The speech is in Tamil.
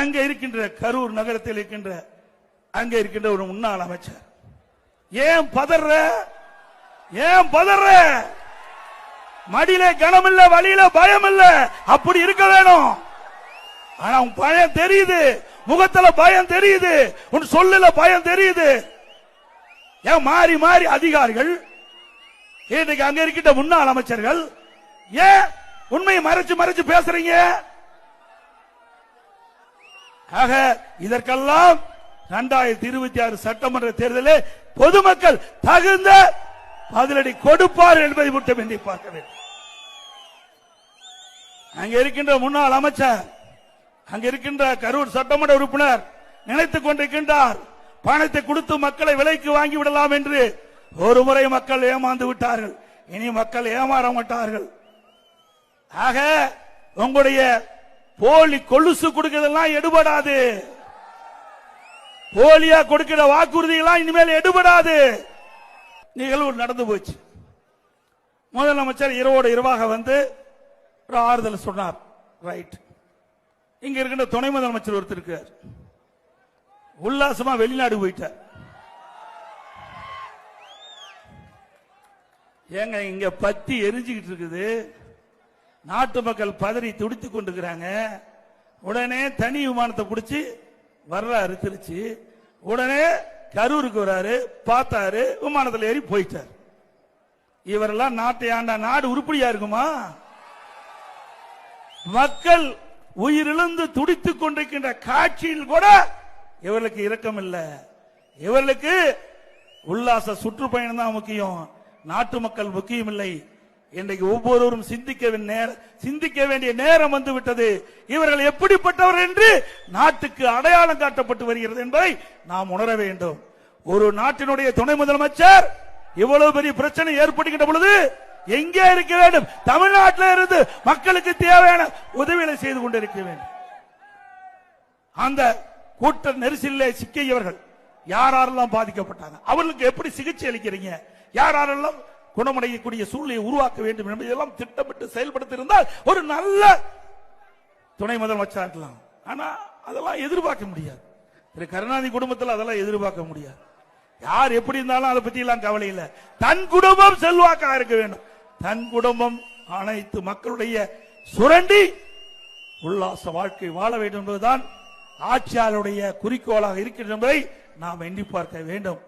அங்க இருக்கின்ற கரூர் நகரத்தில் இருக்கின்ற அங்க இருக்கின்ற ஒரு முன்னாள் அமைச்சர். ஏன் பதற? ஏன் பதற? மடியில கனம் இல்ல வழியில பயம் இல்ல அப்படி இருக்க வேணும். ஆனா உன் பயம் தெரியுது. முகத்துல பயம் தெரியுது. உன் சொல்லுல பயம் தெரியுது. ஏன் மாறி மாறி அதிகாரிகள் இன்னைக்கு அங்க இருக்கின்ற முன்னாள் அமைச்சர்கள் ஏன் உண்மையை மறைச்சு மறைச்சு பேசுறீங்க? ஆக இதற்கெல்லாம் இரண்டாயிரத்தி இருபத்தி ஆறு சட்டமன்ற தேர்தலில் பொதுமக்கள் தகுந்த பதிலடி கொடுப்பார் என்பதை மட்டும் எண்ணி பார்க்க வேண்டும். அங்க இருக்கின்ற முன்னாள் அமைச்சர் அங்க இருக்கின்ற கரூர் சட்டமன்ற உறுப்பினர் நினைத்துக் கொண்டிருக்கின்றார் பணத்தை கொடுத்து மக்களை விலைக்கு வாங்கி விடலாம் என்று ஒரு முறை மக்கள் ஏமாந்து விட்டார்கள். இனி மக்கள் ஏமாற மாட்டார்கள். ஆக உங்களுடைய போலி கொலுசு கொடுக்கறதெல்லாம் எடுபடாது. போலியா கொடுக்கிற வாக்குறுதிகள்லாம் இனிமேல் எடுபடாது. நிகழ்வு நடந்து போச்சு. முதலமைச்சர் இரவோட இரவாக வந்து ஒரு ஆறுதல் சொன்னார். ரைட் இங்க இருக்கின்ற துணை முதலமைச்சர் ஒருத்தர் இருக்கார். உல்லாசமா வெளிநாடு போயிட்டார். ஏங்க இங்க பத்தி எரிஞ்சுக்கிட்டு இருக்குது. நாட்டு மக்கள் பதறி துடித்துக் கொண்டிருக்கிறாங்க. உடனே தனி விமானத்தை பிடிச்சி வர்றாரு திருச்சி உடனே கரூருக்கு வராரு பார்த்தாரு விமானத்தில் ஏறி போயிட்டார். இவரெல்லாம் நாட்டை ஆண்டா நாடு உருப்படியா இருக்குமா? மக்கள் உயிரிழந்து துடித்துக் கொண்டிருக்கின்ற காட்சியில் கூட இவர்களுக்கு இரக்கம் இல்லை இவர்களுக்கு உல்லாச சுற்றுப்பயணம் தான் முக்கியம். நாட்டு மக்கள் முக்கியம் இல்லை இன்றைக்கு ஒவ்வொருவரும் சிந்திக்க நேர- சிந்திக்க வேண்டிய நேரம் வந்து விட்டது இவர்கள் எப்படிப்பட்டவர் என்று நாட்டுக்கு அடையாளம் காட்டப்பட்டு வருகிறது என்பதை நாம் உணர வேண்டும். ஒரு நாட்டினுடைய துணை முதலமைச்சர் இவ்வளவு பெரிய பிரச்சனை ஏற்படுகின்ற பொழுது எங்கே இருக்க வேண்டும்? தமிழ்நாட்டில் இருந்து மக்களுக்கு தேவையான உதவிகளை செய்து கொண்டிருக்க வேண்டும். அந்த கூட்ட நெரிசலிலே சிக்கியவர்கள் யாரெல்லாம் பாதிக்கப்பட்டாங்க? அவர்களுக்கு எப்படி சிகிச்சை அளிக்கிறீங்க? யாரெல்லாம் குணமடையக்கூடிய சூழ்நிலையை உருவாக்க வேண்டும் என்பதெல்லாம் திட்டமிட்டு செயல்படுத்தியிருந்தால் ஒரு நல்ல துணை முதலமைச்சர் இருக்கலாம். ஆனா அதெல்லாம் எதிர்பார்க்க முடியாது. திரு கருணாநிதி குடும்பத்தில் அதெல்லாம் எதிர்பார்க்க முடியாது. யார் எப்படி இருந்தாலும் அதை பத்தி எல்லாம் கவலை இல்லை. தன் குடும்பம் செல்வாக்காக இருக்க வேண்டும். தன் குடும்பம் அனைத்து மக்களுடைய சுரண்டி உல்லாச வாழ்க்கை வாழ வேண்டும் என்பதுதான் ஆட்சியாளருடைய குறிக்கோளாக இருக்கின்ற என்பதை நாம் எண்ணி பார்க்க வேண்டும்.